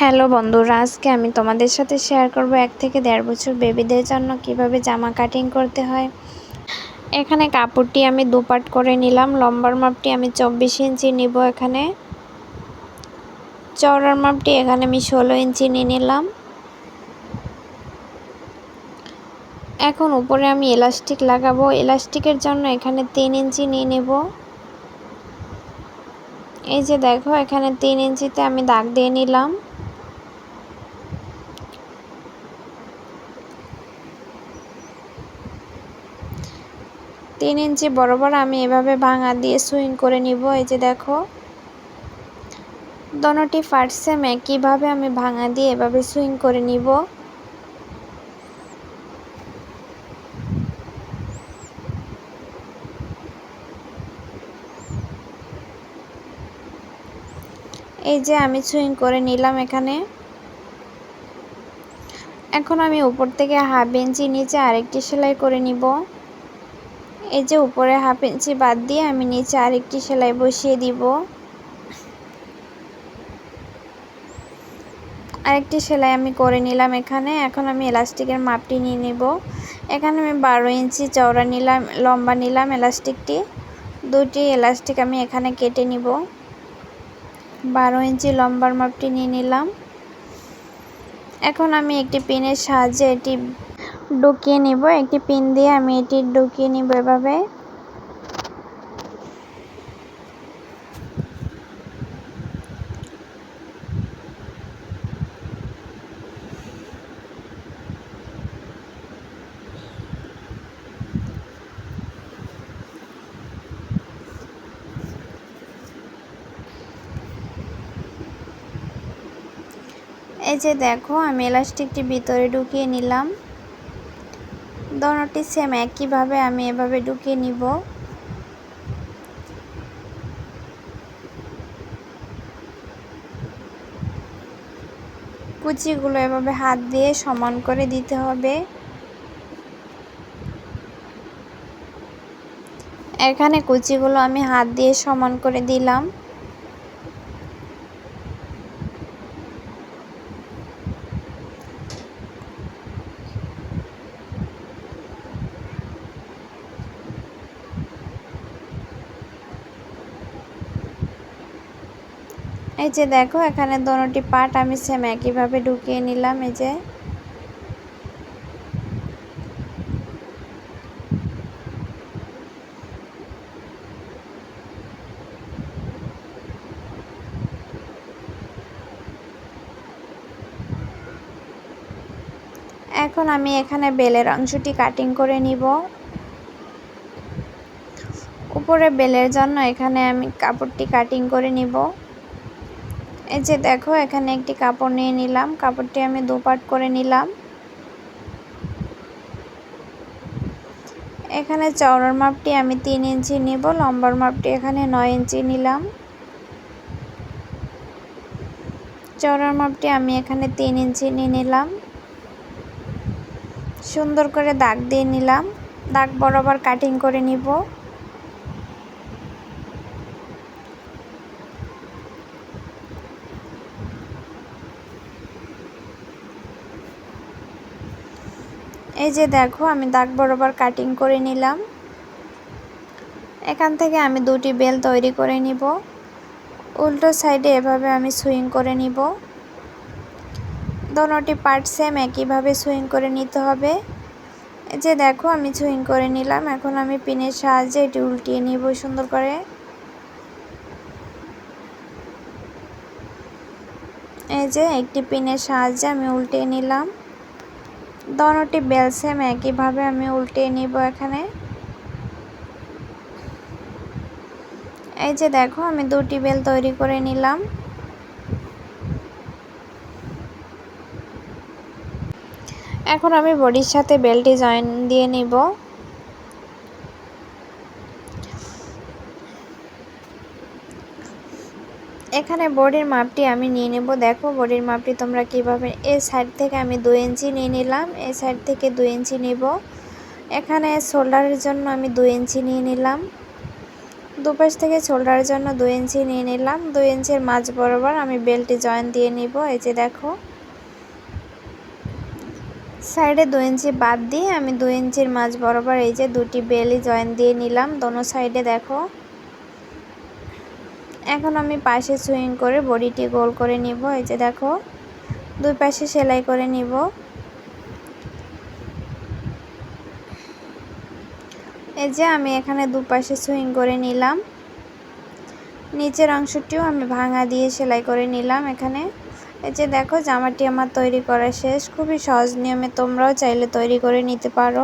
Hello বন্ধুরা, আজকে আমি তোমাদের সাথে শেয়ার করব এক থেকে দেড় বছর বেবিদের জন্য কীভাবে জামা কাটিং করতে হয়। এখানে কাপড়টি আমি দুপাট করে নিলাম, লম্বার মাপটি আমি চব্বিশ ইঞ্চি নিব এখানে। চওড়ার মাপটি এখানে আমি ষোলো ইঞ্চি নিয়ে নিলাম। এখন উপরে আমি এলাস্টিক লাগাবো এলাস্টিকের জন্য এখানে তিন ইঞ্চি নিয়ে নেব। এই যে দেখো, এখানে তিন ইঞ্চিতে আমি দাগ দিয়ে নিলাম। তিন ইঞ্চি বরাবর আমি এভাবে ভাঙা দিয়ে সুইং করে নিব। এই যে দেখো, দোনোটি ফার্স্ট সেম একইভাবে আমি ভাঙা দিয়ে এভাবে সুইং করে নিব। এই যে আমি সুইং করে নিলাম এখানে। এখন আমি উপর থেকে হাফ ইঞ্চি নিচে আরেকটি সেলাই করে নিব। এই যে উপরে হাফ ইঞ্চি বাদ দিয়ে আমি নিচে আরেকটি সেলাই বসিয়ে দিব। আরেকটি সেলাই আমি করে নিলাম এখানে। এখন আমি এলাস্টিকের মাপটি নিয়ে নেব। এখানে আমি বারো ইঞ্চি চওড়া নিলাম, লম্বা নিলাম এলাস্টিকটি। দুটি এলাস্টিক আমি এখানে কেটে নিব। বারো ইঞ্চি লম্বার মাপটি নিয়ে নিলাম। এখন আমি একটি পিনের সাহায্যে এটি ঢুকিয়ে নিব, একটি পিন দিয়ে আমি এটি ঢুকিয়ে নিব এভাবে। এই যে দেখো, আমি এলাস্টিকটি ভিতরে ঢুকিয়ে নিলাম। দোনোটি সেম একইভাবে আমি এভাবে ঢুকিয়ে নিব। কুচিগুলো এভাবে হাত দিয়ে সমান করে দিতে হবে। এখানে কুচিগুলো আমি হাত দিয়ে সমান করে দিলাম। এই যে দেখো, এখানে দোনোটি পাট আমি সেম একইভাবে ঢুকিয়ে নিলাম, এই যে। এখন আমি এখানে বেলের অংশটি কাটিং করে নিব। উপরে বেলের জন্য এখানে আমি কাপড়টি কাটিং করে নিব। এই যে দেখো, এখানে একটি কাপড় নিয়ে নিলাম। কাপড়টি আমি দুপাট করে নিলাম। এখানে চওড়ার মাপটি আমি তিন ইঞ্চি নিব, লম্বার মাপটি এখানে নয় ইঞ্চি নিলাম। চওড়ার মাপটি আমি এখানে তিন ইঞ্চি নিয়ে নিলাম। সুন্দর করে দাগ দিয়ে নিলাম। দাগ বরাবর কাটিং করে নিব। এই যে দেখো, আমি দাগ বরাবর কাটিং করে নিলাম। এখান থেকে আমি দুটি বেল তৈরি করে নিব। উল্টো সাইডে এভাবে আমি সুইং করে নিব। দোনোটি পার্ট সেম একইভাবে সুইং করে নিতে হবে। এই যে দেখো, আমি সুইং করে নিলাম। এখন আমি পিনের সাহায্যে এটি উল্টিয়ে নিব সুন্দর করে। এই যে একটি পিনের সাহায্যে আমি উল্টিয়ে নিলাম। দোনোটি বেলসেম, একইভাবে আমি উল্টে নিব এখানে। এই যে দেখো, আমি দুটি বেল তৈরি করে নিলাম। এখন আমি বডির সাথে বেলটি জয়েন দিয়ে নিব। এখানে বডির মাপটি আমি নিয়ে নেব। দেখো, বডির মাপটি তোমরা কীভাবে এই সাইড থেকে আমি দু ইঞ্চি নিয়ে নিলাম এই সাইড থেকে দু ইঞ্চি নিব। এখানে শোল্ডারের জন্য আমি দু ইঞ্চি নিয়ে নিলাম। দুপাশ থেকে শোল্ডারের জন্য দু ইঞ্চি নিয়ে নিলাম। দু ইঞ্চির মাঝ বরাবর আমি বেল্টে জয়েন দিয়ে নিব। এই যে দেখো সাইডে দু ইঞ্চি বাদ দিয়ে আমি দুই ইঞ্চির মাঝ বরাবর এই যে দুটি বেলি জয়েন দিয়ে নিলাম। দোনো সাইডে দেখো এখন আমি পাশে সুইং করে বডিটি গোল করে নিব। এই যে দেখো, দুই পাশে সেলাই করে নিব। এই যে আমি এখানে দুপাশে সুইং করে নিলাম। নিচের অংশটিও আমি ভাঙা দিয়ে সেলাই করে নিলাম এখানে। এই যে দেখো, জামাটি আমার তৈরি করা শেষ। খুবই সহজ নিয়মে তোমরাও চাইলে তৈরি করে নিতে পারো।